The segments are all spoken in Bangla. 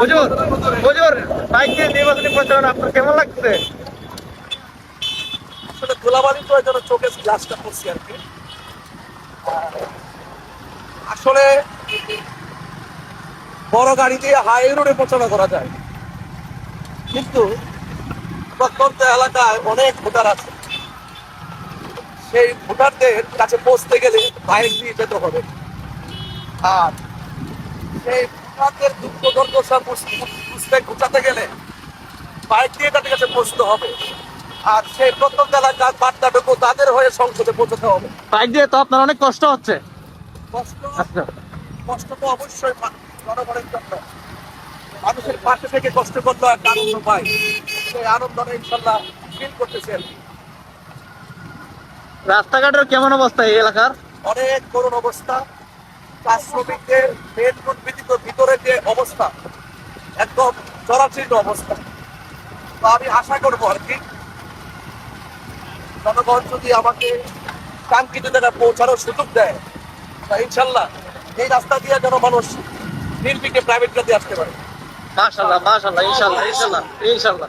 হুজুর হুজুর বাইক দিয়ে নির্বাচনী প্রচারণা আপনার কেমন লাগছে? ধুলাবালি তো যেন চোখে গ্লাসটা পড়ছি আর কি। আসলে বড় গাড়ি দিয়ে হাই রোডে প্রচারণা করা যায়। কিন্তু প্রত্যন্ত এলাকায় অনেক ভোটার আছে। সেই ভোটারদের কাছে পৌঁছতে গেলে বাইক দিয়ে যেতে হবে। আর সেই আপনাদের দুঃখ দুর্দশা বুঝতে ঘুচাতে গেলে বাইক দিয়ে তাদের কাছে পৌঁছতে হবে। আর সেই প্রথম জেলায় যার এলাকার বার্তাটুকু তাদের হয়ে সংসদে পৌঁছতে হবে। বাইক দিয়ে তো আপনার অনেক কষ্ট হচ্ছে। কষ্ট আচ্ছা। কষ্ট তো অবশ্যই জনগণের জন্য। মানুষের পাশে থেকে কষ্ট করলে একটা আনন্দ পাই সেই আনন্দটা ইনশাল্লাহ ফিল করতেছেন রাস্তাঘাটের কেমন অবস্থা এই এলাকার? অনেক করুণ অবস্থা। কাজ শ্রমিকদের মেন রুট ব্যতীত ভিতরে যে অবস্থা, একদম জরাচীর্ণ অবস্থা। তো আমি আশা করব আর কি, জনগণ যদি আমাকে কাঙ্ক্ষিত জায়গায় পৌঁছানোর সুযোগ দেয় তা ইনশাল্লাহ এই রাস্তা দিয়ে যেন মানুষ নির্বিকে প্রাইভেট গাড়ি আসতে পারে। মাশাল্লাহ মাশাল্লাহ, ইনশাল্লাহ ইনশাল্লাহ ইনশাল্লাহ।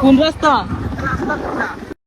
কোন রাস্তা?